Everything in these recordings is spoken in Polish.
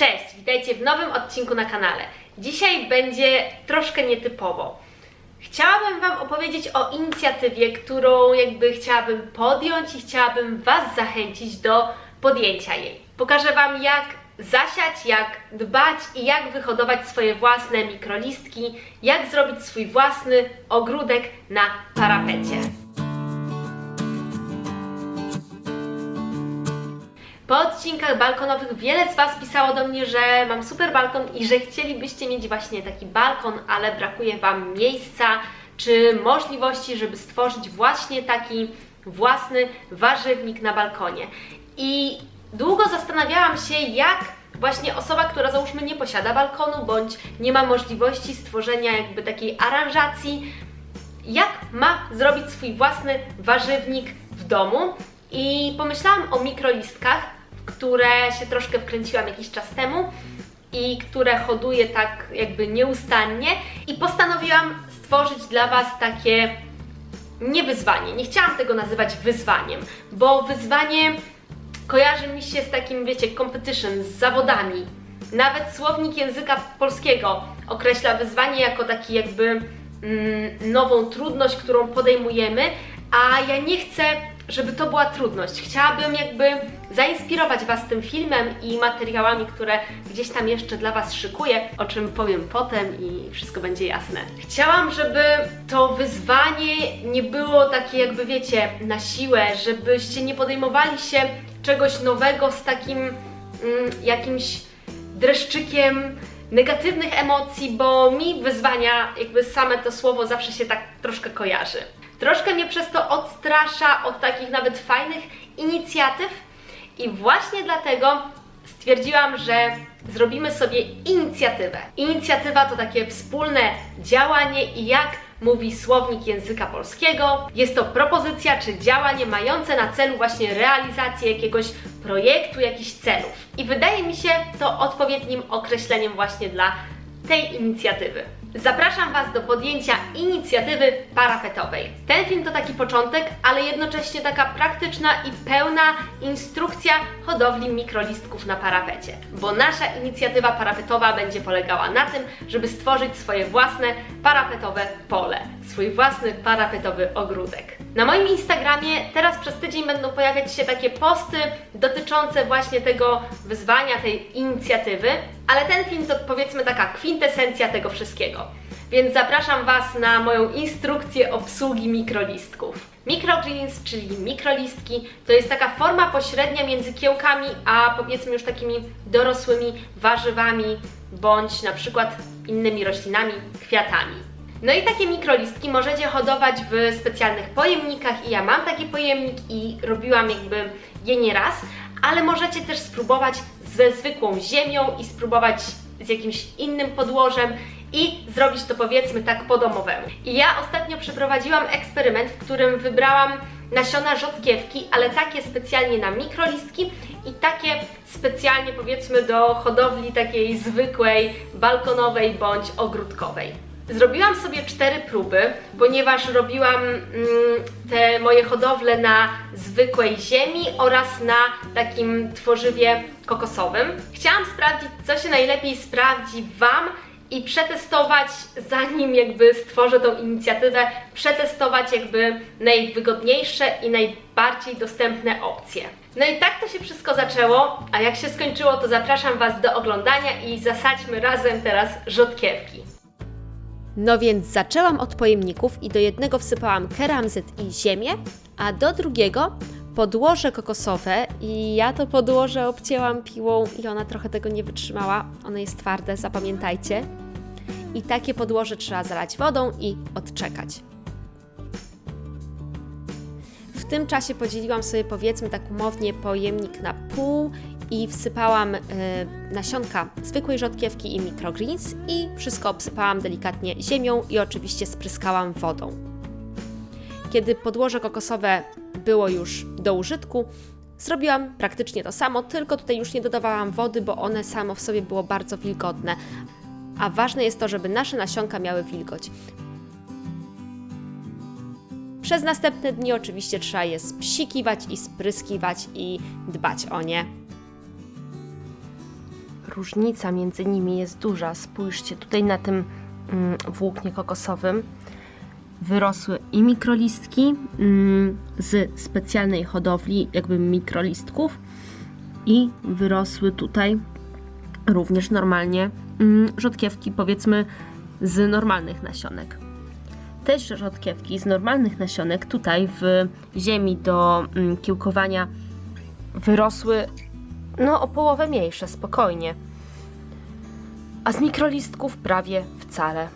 Cześć, witajcie w nowym odcinku na kanale. Dzisiaj będzie troszkę nietypowo. Chciałabym Wam opowiedzieć o inicjatywie, którą jakby chciałabym podjąć i chciałabym Was zachęcić do podjęcia jej. Pokażę Wam, jak zasiać, jak dbać i jak wyhodować swoje własne mikrolistki, jak zrobić swój własny ogródek na parapecie. Po odcinkach balkonowych wiele z Was pisało do mnie, że mam super balkon i że chcielibyście mieć właśnie taki balkon, ale brakuje Wam miejsca czy możliwości, żeby stworzyć właśnie taki własny warzywnik na balkonie. I długo zastanawiałam się, jak właśnie osoba, która załóżmy nie posiada balkonu bądź nie ma możliwości stworzenia jakby takiej aranżacji, jak ma zrobić swój własny warzywnik w domu. I pomyślałam o mikrolistkach, które się troszkę wkręciłam jakiś czas temu i które hoduję tak jakby nieustannie. I postanowiłam stworzyć dla Was takie nie wyzwanie. Nie chciałam tego nazywać wyzwaniem, bo wyzwanie kojarzy mi się z takim, wiecie, competition, z zawodami. Nawet słownik języka polskiego określa wyzwanie jako taki jakby mm, nową trudność, którą podejmujemy, a ja nie chcę, żeby to była trudność. Chciałabym jakby zainspirować Was tym filmem i materiałami, które gdzieś tam jeszcze dla Was szykuję, o czym powiem potem i wszystko będzie jasne. Chciałam, żeby to wyzwanie nie było takie jakby wiecie, na siłę, żebyście nie podejmowali się czegoś nowego z takim mm, jakimś dreszczykiem negatywnych emocji, bo mi wyzwania, jakby same to słowo zawsze się tak troszkę kojarzy. Troszkę mnie przez to odstrasza od takich nawet fajnych inicjatyw i właśnie dlatego stwierdziłam, że zrobimy sobie inicjatywę. Inicjatywa to takie wspólne działanie i jak mówi słownik języka polskiego, jest to propozycja czy działanie mające na celu właśnie realizację jakiegoś projektu, jakichś celów. I wydaje mi się to odpowiednim określeniem właśnie dla tej inicjatywy. Zapraszam Was do podjęcia inicjatywy parapetowej. Ten film to taki początek, ale jednocześnie taka praktyczna i pełna instrukcja hodowli mikrolistków na parapecie. Bo nasza inicjatywa parapetowa będzie polegała na tym, żeby stworzyć swoje własne parapetowe pole, swój własny parapetowy ogródek. Na moim Instagramie teraz przez tydzień będą pojawiać się takie posty dotyczące właśnie tego wyzwania, tej inicjatywy, ale ten film to powiedzmy taka kwintesencja tego wszystkiego. Więc zapraszam Was na moją instrukcję obsługi mikrolistków. Microgreens, czyli mikrolistki, to jest taka forma pośrednia między kiełkami, a powiedzmy już takimi dorosłymi warzywami, bądź na przykład innymi roślinami, kwiatami. No i takie mikrolistki możecie hodować w specjalnych pojemnikach i ja mam taki pojemnik i robiłam jakby je nie raz, ale możecie też spróbować ze zwykłą ziemią i spróbować z jakimś innym podłożem i zrobić to powiedzmy tak po domowemu. I ja ostatnio przeprowadziłam eksperyment, w którym wybrałam nasiona rzodkiewki, ale takie specjalnie na mikrolistki i takie specjalnie powiedzmy do hodowli takiej zwykłej, balkonowej bądź ogródkowej. Zrobiłam sobie cztery próby, ponieważ robiłam mm, te moje hodowle na zwykłej ziemi oraz na takim tworzywie kokosowym. Chciałam sprawdzić, co się najlepiej sprawdzi Wam i przetestować, zanim jakby stworzę tą inicjatywę, przetestować jakby najwygodniejsze i najbardziej dostępne opcje. No i tak to się wszystko zaczęło, a jak się skończyło, to zapraszam Was do oglądania i zasadźmy razem teraz rzodkiewki. No więc zaczęłam od pojemników i do jednego wsypałam keramzyt i ziemię, a do drugiego podłoże kokosowe i ja to podłoże obcięłam piłą i ona trochę tego nie wytrzymała. Ono jest twarde, zapamiętajcie. I takie podłoże trzeba zalać wodą i odczekać. W tym czasie podzieliłam sobie powiedzmy tak umownie pojemnik na pół i wsypałam y, nasionka zwykłej rzodkiewki i microgreens i wszystko obsypałam delikatnie ziemią i oczywiście spryskałam wodą. Kiedy podłoże kokosowe było już do użytku, zrobiłam praktycznie to samo, tylko tutaj już nie dodawałam wody, bo one samo w sobie było bardzo wilgotne. A ważne jest to, żeby nasze nasionka miały wilgoć. Przez następne dni oczywiście trzeba je spsikiwać i spryskiwać i dbać o nie. Różnica między nimi jest duża. Spójrzcie, tutaj na tym mm, włóknie kokosowym wyrosły i mikrolistki mm, z specjalnej hodowli, jakby mikrolistków, i wyrosły tutaj również normalnie mm, rzodkiewki, powiedzmy, z normalnych nasionek. Te rzodkiewki z normalnych nasionek tutaj w ziemi do kiełkowania wyrosły no o połowę mniejsze, spokojnie. A z mikrolistków prawie wcale.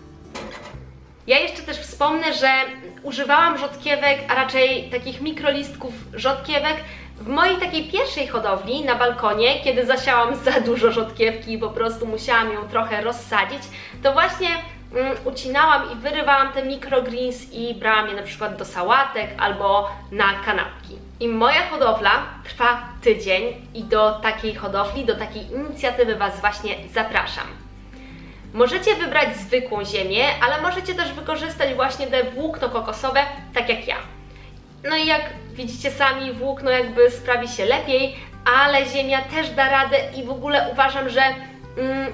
Ja jeszcze też wspomnę, że używałam rzodkiewek, a raczej takich mikrolistków rzodkiewek w mojej takiej pierwszej hodowli na balkonie, kiedy zasiałam za dużo rzodkiewki i po prostu musiałam ją trochę rozsadzić, to właśnie mm, ucinałam i wyrywałam te microgreens i brałam je na przykład do sałatek albo na kanapki. I moja hodowla trwa tydzień i do takiej hodowli, do takiej inicjatywy Was właśnie zapraszam. Możecie wybrać zwykłą ziemię, ale możecie też wykorzystać właśnie te włókno kokosowe, tak jak ja. No i jak widzicie sami, włókno jakby sprawi się lepiej, ale ziemia też da radę i w ogóle uważam, że mm,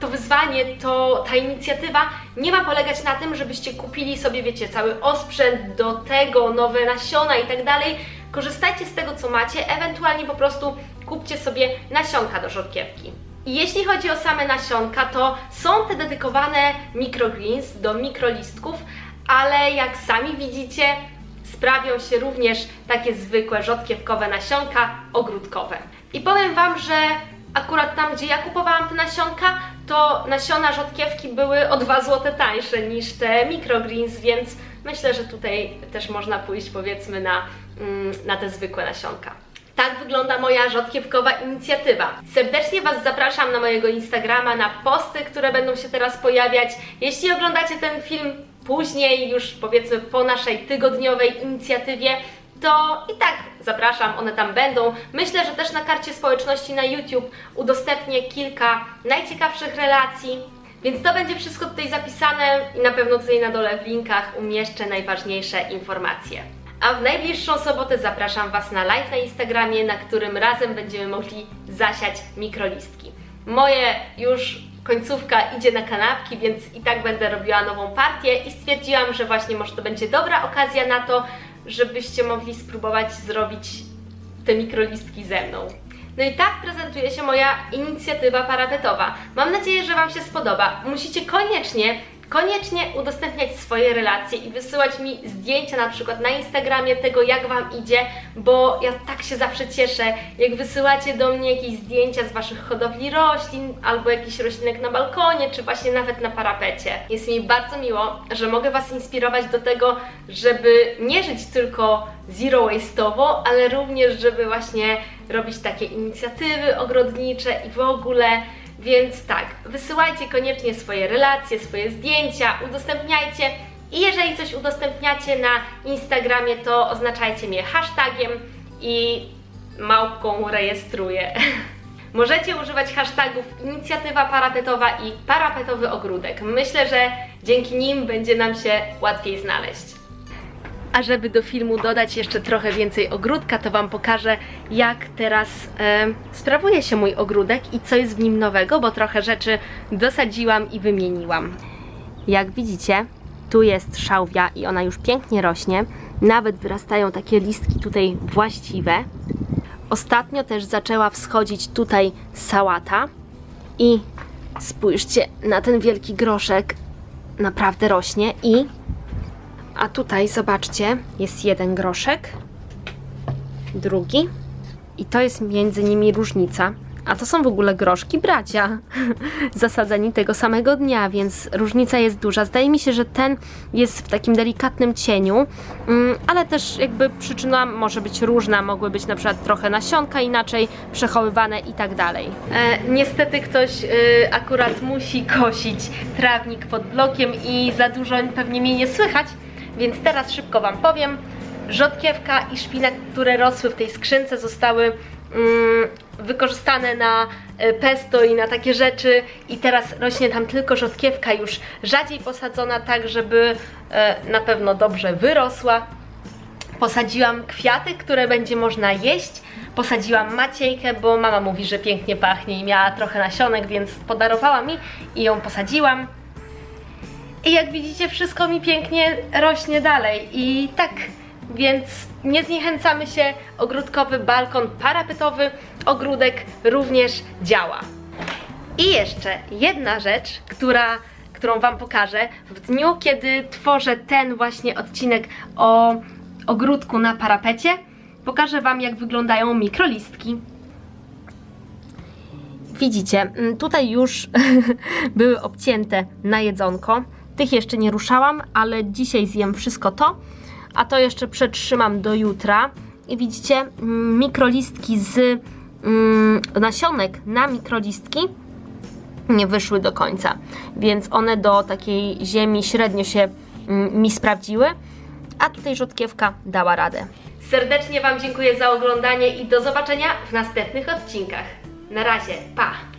to wyzwanie, to ta inicjatywa nie ma polegać na tym, żebyście kupili sobie, wiecie, cały osprzęt do tego, nowe nasiona i tak dalej. Korzystajcie z tego, co macie, ewentualnie po prostu kupcie sobie nasionka do rzodkiewki. I jeśli chodzi o same nasionka, to są te dedykowane microgreens do mikrolistków, ale jak sami widzicie, sprawią się również takie zwykłe rzodkiewkowe nasionka ogródkowe. I powiem Wam, że akurat tam, gdzie ja kupowałam te nasionka, to nasiona rzodkiewki były o 2 zł tańsze niż te microgreens, więc myślę, że tutaj też można pójść powiedzmy na, mm, na te zwykłe nasionka. Tak wygląda moja rzodkiewkowa inicjatywa. Serdecznie Was zapraszam na mojego Instagrama, na posty, które będą się teraz pojawiać. Jeśli oglądacie ten film później, już powiedzmy po naszej tygodniowej inicjatywie, to i tak zapraszam, one tam będą. Myślę, że też na karcie społeczności na YouTube udostępnię kilka najciekawszych relacji. Więc to będzie wszystko tutaj zapisane i na pewno tutaj na dole w linkach umieszczę najważniejsze informacje. A w najbliższą sobotę zapraszam Was na live na Instagramie, na którym razem będziemy mogli zasiać mikrolistki. Moje już końcówka idzie na kanapki, więc i tak będę robiła nową partię i stwierdziłam, że właśnie może to będzie dobra okazja na to, żebyście mogli spróbować zrobić te mikrolistki ze mną. No i tak prezentuje się moja inicjatywa parapetowa. Mam nadzieję, że Wam się spodoba. Musicie koniecznie, koniecznie udostępniać swoje relacje i wysyłać mi zdjęcia na przykład na Instagramie tego, jak Wam idzie, bo ja tak się zawsze cieszę, jak wysyłacie do mnie jakieś zdjęcia z Waszych hodowli roślin, albo jakichś roślinek na balkonie, czy właśnie nawet na parapecie. Jest mi bardzo miło, że mogę Was inspirować do tego, żeby nie żyć tylko zero waste'owo, ale również, żeby właśnie robić takie inicjatywy ogrodnicze i w ogóle więc tak, wysyłajcie koniecznie swoje relacje, swoje zdjęcia, udostępniajcie i jeżeli coś udostępniacie na Instagramie, to oznaczajcie mnie hashtagiem i małpką rejestruję. Możecie używać hashtagów inicjatywa parapetowa i parapetowy ogródek. Myślę, że dzięki nim będzie nam się łatwiej znaleźć. A żeby do filmu dodać jeszcze trochę więcej ogródka, to Wam pokażę, jak teraz e, sprawuje się mój ogródek i co jest w nim nowego, bo trochę rzeczy dosadziłam i wymieniłam. Jak widzicie, tu jest szałwia i ona już pięknie rośnie. Nawet wyrastają takie listki tutaj właściwe. Ostatnio też zaczęła wschodzić tutaj sałata i spójrzcie na ten wielki groszek. Naprawdę rośnie i a tutaj zobaczcie, jest jeden groszek, drugi i to jest między nimi różnica. A to są w ogóle groszki bracia, zasadzeni tego samego dnia, więc różnica jest duża. Zdaje mi się, że ten jest w takim delikatnym cieniu, mm, ale też jakby przyczyna może być różna. Mogły być na przykład trochę nasionka inaczej przechowywane i tak dalej. E, niestety ktoś e, akurat musi kosić trawnik pod blokiem i za dużo pewnie mnie nie słychać, więc teraz szybko Wam powiem. Rzodkiewka i szpinak, które rosły w tej skrzynce, zostały mm, wykorzystane na e, pesto i na takie rzeczy i teraz rośnie tam tylko rzodkiewka już rzadziej posadzona tak, żeby e, na pewno dobrze wyrosła. Posadziłam kwiaty, które będzie można jeść. Posadziłam Maciejkę, bo mama mówi, że pięknie pachnie i miała trochę nasionek, więc podarowała mi i ją posadziłam. I jak widzicie, wszystko mi pięknie rośnie dalej. I tak, więc nie zniechęcamy się. Ogródkowy balkon parapetowy, ogródek również działa. I jeszcze jedna rzecz, która, którą Wam pokażę. W dniu, kiedy tworzę ten właśnie odcinek o ogródku na parapecie, pokażę Wam, jak wyglądają mikrolistki. Widzicie, mm, tutaj już były obcięte na jedzonko. Tych jeszcze nie ruszałam, ale dzisiaj zjem wszystko to, a to jeszcze przetrzymam do jutra. I widzicie, mm, mikrolistki z mm, nasionek na mikrolistki nie wyszły do końca, więc one do takiej ziemi średnio się mm, mi sprawdziły, a tutaj rzodkiewka dała radę. Serdecznie Wam dziękuję za oglądanie i do zobaczenia w następnych odcinkach. Na razie, pa!